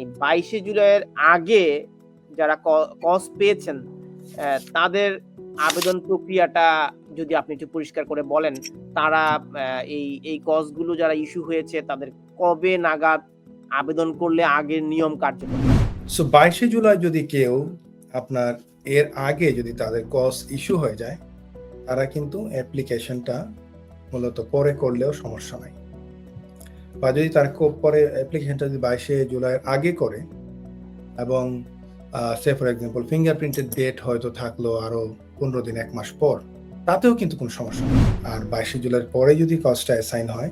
মানে ২২শে জুলাইয়ের আগে যারা ক কজ পেয়েছেন তাদের আবেদন প্রক্রিয়াটা যদি আপনি একটু পরিষ্কার করে বলেন, তারা এই, এই কজগুলো যারা ইস্যু হয়েছে তাদের কবে নাগাদ আবেদন করলে আগের নিয়ম কার্যকর সো ২২শে জুলাই যদি কেউ আপনার এর আগে যদি তাদের কস ইস্যু হয়ে যায়, তারা কিন্তু অ্যাপ্লিকেশনটা মূলত পরে করলেও সমস্যা নাই। বা যদি তার খুব পরে অ্যাপ্লিকেশনটা যদি ২২শে জুলাইয়ের আগে করে এবং সে ফর এক্সাম্পল ফিঙ্গারপ্রিন্টের ডেট হয়তো থাকল আরও পনেরো দিন এক মাস পর, তাতেও কিন্তু কোনো সমস্যা নেই। আর ২২শে জুলাইয়ের পরে যদি কজটা অ্যাসাইন হয়,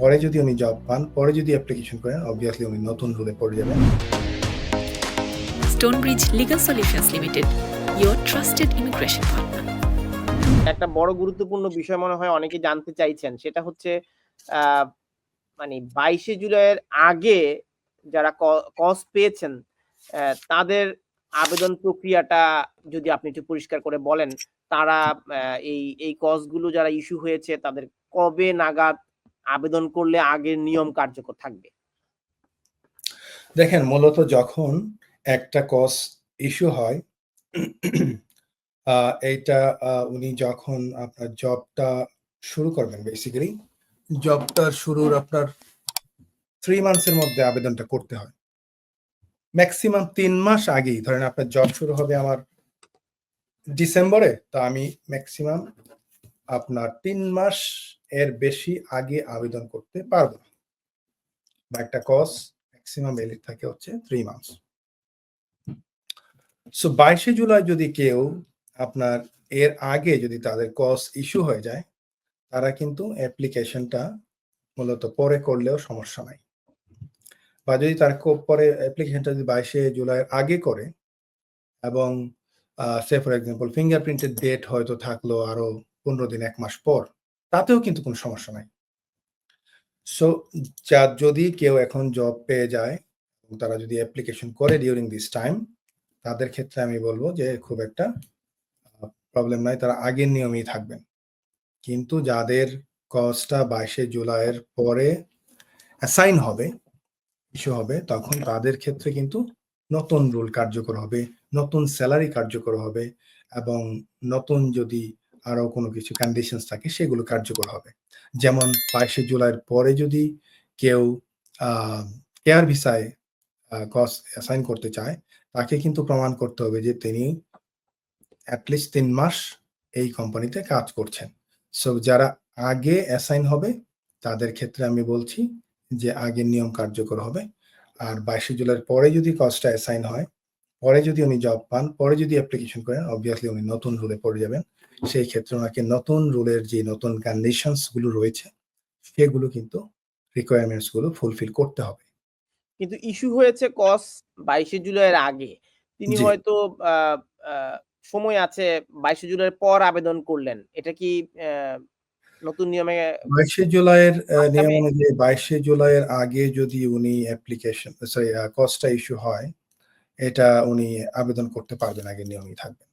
পরে যদি উনি জব পান, পরে যদি অ্যাপ্লিকেশন করেন, অবভিয়াসলি উনি নতুন রুলে পড়ে যাবেন। Stonebridge Legal Solutions Limited, your trusted immigration partner. একটা বড় গুরুত্বপূর্ণ বিষয় মনে হয় অনেকে জানতে চাইছেন। সেটা হচ্ছে মানে ২২শে জুলাইয়ের আগে যারা ক কজ পেয়েছেন তাদের আবেদন প্রক্রিয়াটা যদি আপনি একটু পরিষ্কার করে বলেন, তারা এই, এই কজগুলো যারা ইস্যু হয়েছে তাদের কবে নাগাদ আবেদন করলে আগের নিয়ম কার্যকর থাকবে? দেখেন মূলত যখন একটা কস ইস্যু হয় এইটা উনি যখন আপনার জবটা শুরু করবেন বেসিক্যালি, জবটা শুরুর আপনার থ্রি মান্থস এর মধ্যে আবেদনটা করতে হয়। ম্যাক্সিমাম তিন মাস আগেই ধরেন আপনার জব শুরু হবে আমার ডিসেম্বরে, তো আমি ম্যাক্সিমাম আপনার তিন মাস এর বেশি আগে আবেদন করতে পারব। বা একটা কজ ম্যাক্সিমাম ভ্যালিড থাকে হচ্ছে থ্রি মান্থস। সো ২২শে জুলাই যদি কেউ আপনার এর আগে যদি তাদের কস ইস্যু হয়ে যায়, তারা কিন্তু অ্যাপ্লিকেশনটা মূলত পরে করলেও সমস্যা নাই। বা যদি তারা পরে অ্যাপ্লিকেশনটা যদি ২২শে জুলাইয়ের আগে করে এবং সে ফর এক্সাম্পল ফিঙ্গারপ্রিন্টের ডেট হয়তো থাকল আরও ১৫ দিন এক মাস পর, তাতেও কিন্তু কোনো সমস্যা নাই। সো যা যদি কেউ এখন জব পেয়ে যায়, তারা যদি অ্যাপ্লিকেশন করে ডিউরিং দিস টাইম, তাদের ক্ষেত্রে আমি বলব যে খুব একটা প্রবলেম নাই। তারা আগের নিয়মেই থাকবেন। কিন্তু যাদের কজটা ২২শে জুলাইয়ের পরে অ্যাসাইন হবে, ইস্যু হবে, তখন তাদের ক্ষেত্রে কিন্তু নতুন রুল কার্যকর হবে, নতুন স্যালারি কার্যকর হবে এবং নতুন যদি আরও কোনো কিছু কন্ডিশনস থাকে সেগুলো কার্যকর হবে। যেমন ২২শে জুলাইয়ের পরে যদি কেউ কেয়ার ভিসায় কস অ্যাসাইন করতে চায়, তাকে কিন্তু প্রমাণ করতে হবে যে তিনি অ্যাটলিস্ট তিন মাস এই কোম্পানিতে কাজ করছেন। সো যারা আগে অ্যাসাইন হবে, তাদের ক্ষেত্রে আমি বলছি যে আগের নিয়ম কার্যকর হবে। আর ২২শে জুলাইয়ের পরে যদি কজটা অ্যাসাইন হয়, পরে যদি উনি জব পান, পরে যদি অ্যাপ্লিকেশন করেন, obviously উনি নতুন রুলে পড়ে যাবেন। সেই ক্ষেত্রে ওনাকে নতুন রুলের যে নতুন কন্ডিশনসগুলো রয়েছে, সেগুলো কিন্তু রিকোয়ারমেন্টসগুলো ফুলফিল করতে হবে। কিন্তু ইস্যু হয়েছে কজ ২২শে জুলাইয়ের আগে। তিনি হয়তো সময় আছে ২২শে জুলাইয়ের পর আবেদন করলেন। এটা কি নতুন নিয়মে ২২শে জুলাইয়ের নিয়ম অনুযায়ী ২২শে জুলাইয়ের আগে যদি উনি অ্যাপ্লিকেশন সরি কস্টটা ইস্যু হয়, এটা উনি আবেদন করতে পারবেন আগে নিয়মই থাকবেন।